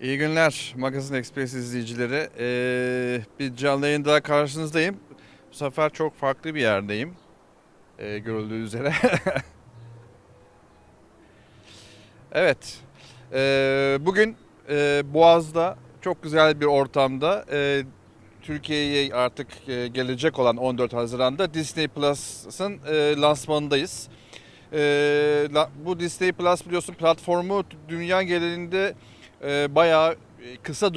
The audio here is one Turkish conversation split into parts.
İyi günler Magazin Express izleyicileri. Ee, bir canlı yayın daha karşınızdayım. Bu sefer çok farklı bir yerdeyim. Ee, görüldüğü üzere. evet. Ee, bugün e, Boğaz'da çok güzel bir ortamda e, Türkiye'ye artık e, gelecek olan 14 Haziran'da Disney Plus'ın e, lansmanındayız. E, la- bu Disney Plus biliyorsun platformu dünya genelinde e, bayağı kısa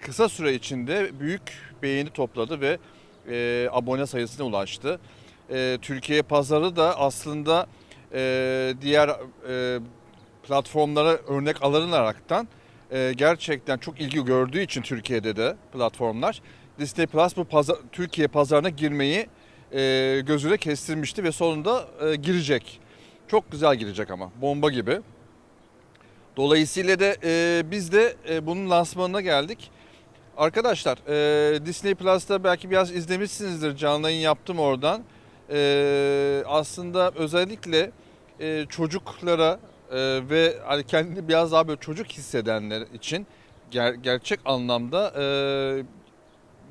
kısa süre içinde büyük beğeni topladı ve e, abone sayısına ulaştı. E, Türkiye pazarı da aslında e, diğer e, platformlara örnek alınaraktan e, gerçekten çok ilgi gördüğü için Türkiye'de de platformlar Disney Plus bu paza- Türkiye pazarına girmeyi e, gözüne kestirmişti ve sonunda e, girecek. Çok güzel girecek ama bomba gibi. Dolayısıyla da e, biz de e, bunun lansmanına geldik. Arkadaşlar e, Disney Plus'ta belki biraz izlemişsinizdir. Canlı yayın yaptım oradan. E, aslında özellikle e, çocuklara e, ve hani kendini biraz daha böyle çocuk hissedenler için ger- gerçek anlamda e,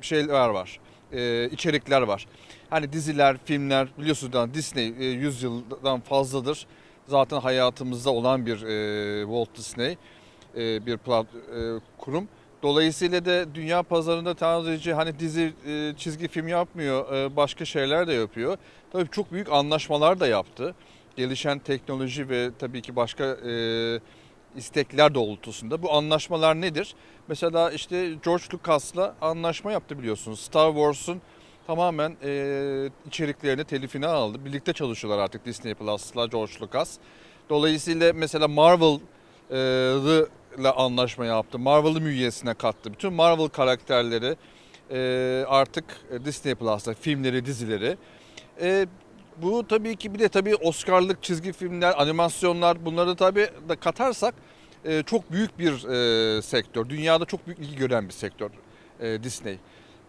şeyler var. E, içerikler var. Hani diziler, filmler biliyorsunuz Disney e, 100 yıldan fazladır zaten hayatımızda olan bir e, Walt Disney e, bir plat, e, kurum. Dolayısıyla da dünya pazarında sadece hani dizi, e, çizgi film yapmıyor, e, başka şeyler de yapıyor. Tabii çok büyük anlaşmalar da yaptı. Gelişen teknoloji ve tabii ki başka e, istekler doğrultusunda. Bu anlaşmalar nedir? Mesela işte George Lucas'la anlaşma yaptı biliyorsunuz. Star Wars'un tamamen e, içeriklerini, telifini aldı. Birlikte çalışıyorlar artık Disney Plus'la George Lucas. Dolayısıyla mesela Marvel e, ile anlaşma yaptı. Marvel'ı bünyesine kattı. Bütün Marvel karakterleri e, artık Disney Plus'ta filmleri, dizileri. E, bu tabii ki bir de tabii Oscar'lık çizgi filmler, animasyonlar bunları tabii da katarsak e, çok büyük bir e, sektör. Dünyada çok büyük ilgi gören bir sektör e, Disney.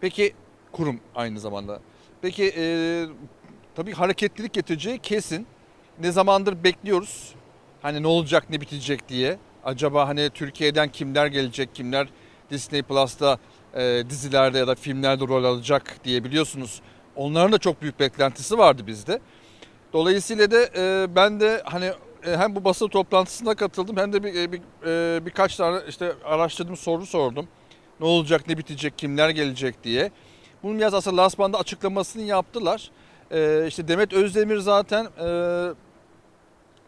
Peki kurum aynı zamanda. Peki e, tabii hareketlilik getireceği kesin. Ne zamandır bekliyoruz. Hani ne olacak ne bitecek diye. Acaba hani Türkiye'den kimler gelecek, kimler Disney Plus'ta e, dizilerde ya da filmlerde rol alacak diye biliyorsunuz. Onların da çok büyük beklentisi vardı bizde. Dolayısıyla da e, ben de hani e, hem bu basın toplantısına katıldım hem de bir, e, bir, e, birkaç tane işte araştırdım soru sordum. Ne olacak, ne bitecek, kimler gelecek diye. Bunun biraz aslında lansmanda açıklamasını yaptılar. E, işte Demet Özdemir zaten e,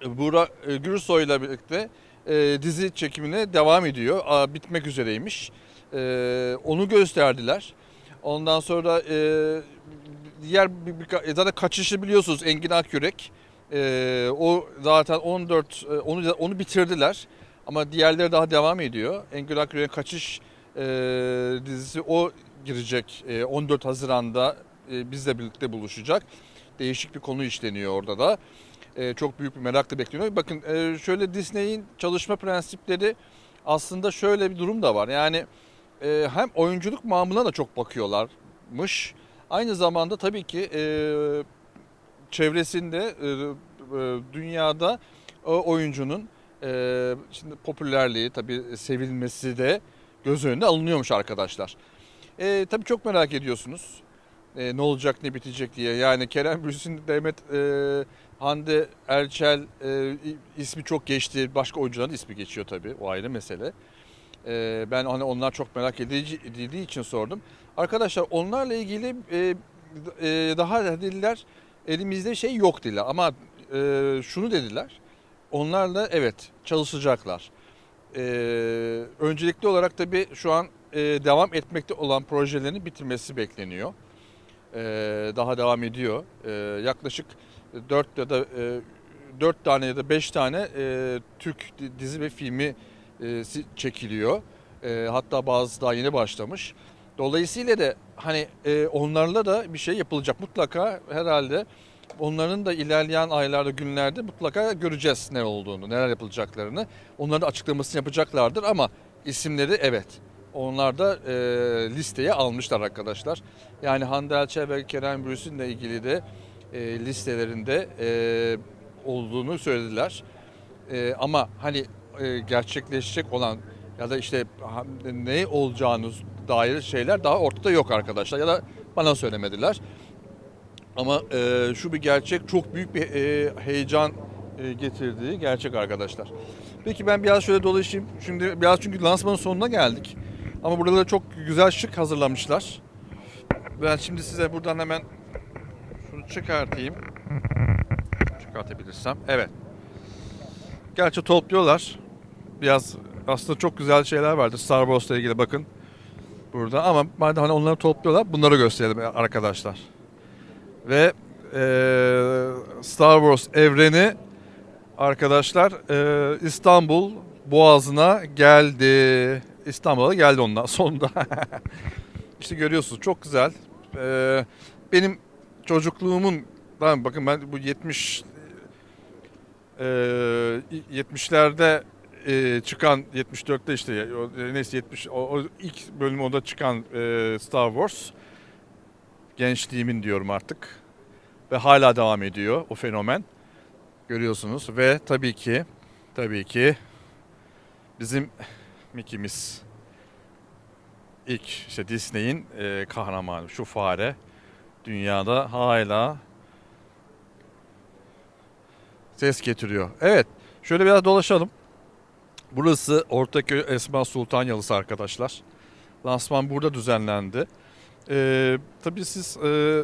Burak e, Gürsoy'la birlikte e, dizi çekimine devam ediyor. Aa, bitmek üzereymiş. E, onu gösterdiler. Ondan sonra e, diğer bir, bir, zaten kaçışı biliyorsunuz Engin Akyürek. E, o zaten 14 e, onu onu bitirdiler. Ama diğerleri daha devam ediyor. Engin Akyürek'in kaçış e, dizisi o girecek e, 14 Haziran'da e, bizle birlikte buluşacak. Değişik bir konu işleniyor orada da. E, çok büyük bir merakla bekleniyor. Bakın e, şöyle Disney'in çalışma prensipleri aslında şöyle bir durum da var. Yani e, hem oyunculuk mamına da çok bakıyorlarmış. Aynı zamanda tabii ki e, çevresinde e, e, dünyada oyuncunun e, şimdi popülerliği tabii sevilmesi de göz önünde alınıyormuş arkadaşlar. E, tabii çok merak ediyorsunuz. E, ne olacak ne bitecek diye. Yani Kerem Bürsin, Demet e, Hande Erçel e, ismi çok geçti. Başka oyuncuların ismi geçiyor tabii. O ayrı mesele. E, ben hani onlar çok merak edildiği için sordum. Arkadaşlar onlarla ilgili e, e, daha dediler elimizde şey yok dediler. Ama e, şunu dediler. Onlarla evet çalışacaklar. E, öncelikli olarak tabii şu an e, devam etmekte olan projelerini bitirmesi bekleniyor. E, daha devam ediyor. E, yaklaşık 4 ya da e, 4 tane ya da 5 tane e, Türk dizi ve filmi e, çekiliyor. E, hatta bazı daha yeni başlamış. Dolayısıyla da hani e, onlarla da bir şey yapılacak. Mutlaka herhalde onların da ilerleyen aylarda, günlerde mutlaka göreceğiz ne olduğunu, neler yapılacaklarını. Onların açıklamasını yapacaklardır ama isimleri evet. Onlar da e, listeye almışlar arkadaşlar. Yani Hande Erçel ve Kerem Bürsin'le ilgili de e, listelerinde e, olduğunu söylediler. E, ama hani e, gerçekleşecek olan ya da işte ne olacağını dair şeyler daha ortada yok arkadaşlar ya da bana söylemediler. Ama e, şu bir gerçek çok büyük bir e, heyecan e, getirdiği gerçek arkadaşlar. Peki ben biraz şöyle dolaşayım. Şimdi biraz çünkü lansmanın sonuna geldik. Ama buraları çok güzel şık hazırlamışlar. Ben şimdi size buradan hemen şunu çıkartayım. Çıkartabilirsem. Evet. Gerçi topluyorlar. Biraz aslında çok güzel şeyler vardır Star Wars'la ilgili bakın. Burada ama madem hani onları topluyorlar bunları gösterelim arkadaşlar. Ve eee, Star Wars evreni arkadaşlar eee, İstanbul Boğazı'na geldi. İstanbul'a geldi ondan sonunda. işte görüyorsunuz çok güzel. Eee, benim çocukluğumun bakın ben bu 70 eee 70'lerde eee, çıkan 74'te işte neyse 70 o, o ilk bölüm onda çıkan eee, Star Wars gençliğimin diyorum artık ve hala devam ediyor o fenomen görüyorsunuz ve tabii ki tabii ki bizim Mickey'miz ilk işte Disney'in eee, kahramanı şu fare dünyada hala ses getiriyor. Evet şöyle biraz dolaşalım. Burası Ortaköy Esma Sultan Yalısı arkadaşlar. Lansman burada düzenlendi. Ee, tabii siz e,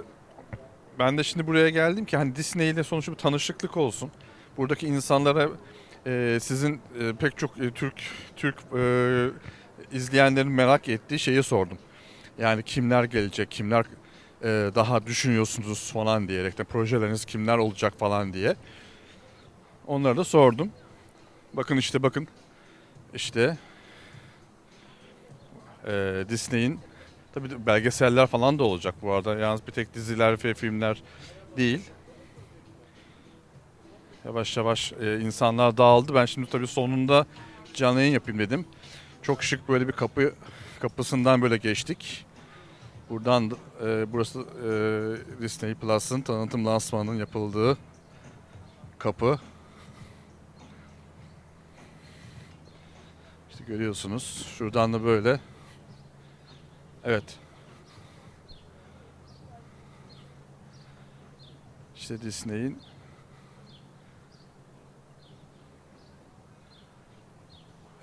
ben de şimdi buraya geldim ki hani Disney ile sonuçta bir tanışıklık olsun. Buradaki insanlara e, sizin e, pek çok e, Türk Türk e, izleyenlerin merak ettiği şeyi sordum. Yani kimler gelecek, kimler e, daha düşünüyorsunuz falan diyerek de projeleriniz kimler olacak falan diye. Onları da sordum. Bakın işte bakın işte e, Disney'in tabii belgeseller falan da olacak bu arada. Yalnız bir tek diziler ve filmler değil. Yavaş yavaş e, insanlar dağıldı. Ben şimdi tabii sonunda canlı yayın yapayım dedim. Çok şık böyle bir kapı kapısından böyle geçtik. Buradan da, e, burası e, Disney Plus'ın tanıtım lansmanının yapıldığı kapı. İşte görüyorsunuz. Şuradan da böyle. Evet. İşte Disney'in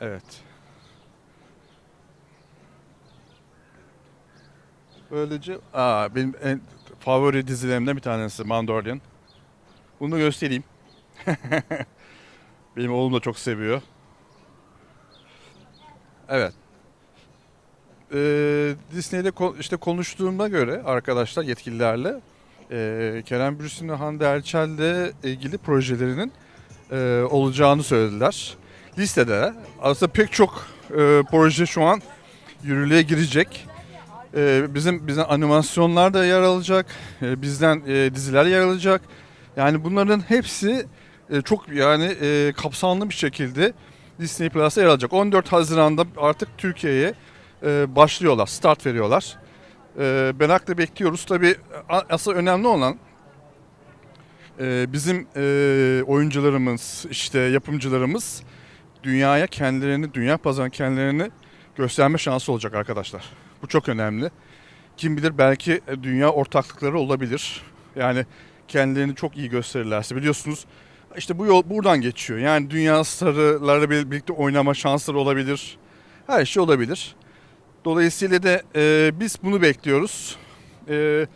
Evet. Böylece aa benim en favori dizilerimden bir tanesi Mandalorian. Bunu göstereyim. benim oğlum da çok seviyor. Evet. Ee, Disney'de ko- işte konuştuğuma göre arkadaşlar yetkililerle e, Kerem Bürsin ve Hande Erçel'le ilgili projelerinin e, olacağını söylediler. Listede aslında pek çok e, proje şu an yürürlüğe girecek. E, bizim bizden animasyonlar da yer alacak. E, bizden e, diziler yer alacak. Yani bunların hepsi e, çok yani e, kapsamlı bir şekilde Disney Plus'a yer alacak. 14 Haziran'da artık Türkiye'ye e, başlıyorlar, start veriyorlar. E, merakla bekliyoruz. Tabii asıl önemli olan e, bizim e, oyuncularımız, işte yapımcılarımız dünyaya kendilerini, dünya pazarına kendilerini gösterme şansı olacak arkadaşlar. Bu çok önemli. Kim bilir belki e, dünya ortaklıkları olabilir. Yani kendilerini çok iyi gösterirlerse biliyorsunuz işte bu yol buradan geçiyor. Yani dünya starlarla bir- birlikte oynama şansları olabilir. Her şey olabilir. Dolayısıyla da e, biz bunu bekliyoruz. E,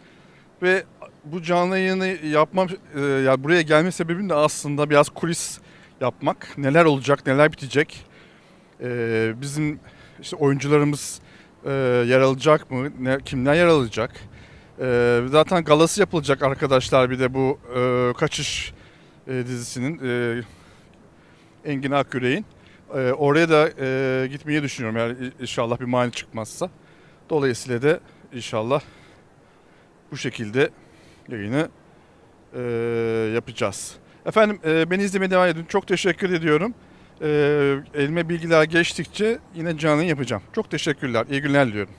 ve bu canlı yayını yapmam, e, ya buraya gelme sebebim de aslında biraz kulis yapmak. Neler olacak, neler bitecek. E, bizim işte oyuncularımız e, yer alacak mı? Ne, kimler yer alacak? E, zaten galası yapılacak arkadaşlar bir de bu e, kaçış e, dizisinin e, Engin Akyürek'in. E, oraya da e, gitmeyi düşünüyorum yani inşallah bir mani çıkmazsa. Dolayısıyla da inşallah bu şekilde yayını e, yapacağız. Efendim e, beni izlemeye devam edin. Çok teşekkür ediyorum. E, elime bilgiler geçtikçe yine canlı yapacağım. Çok teşekkürler. İyi günler diliyorum.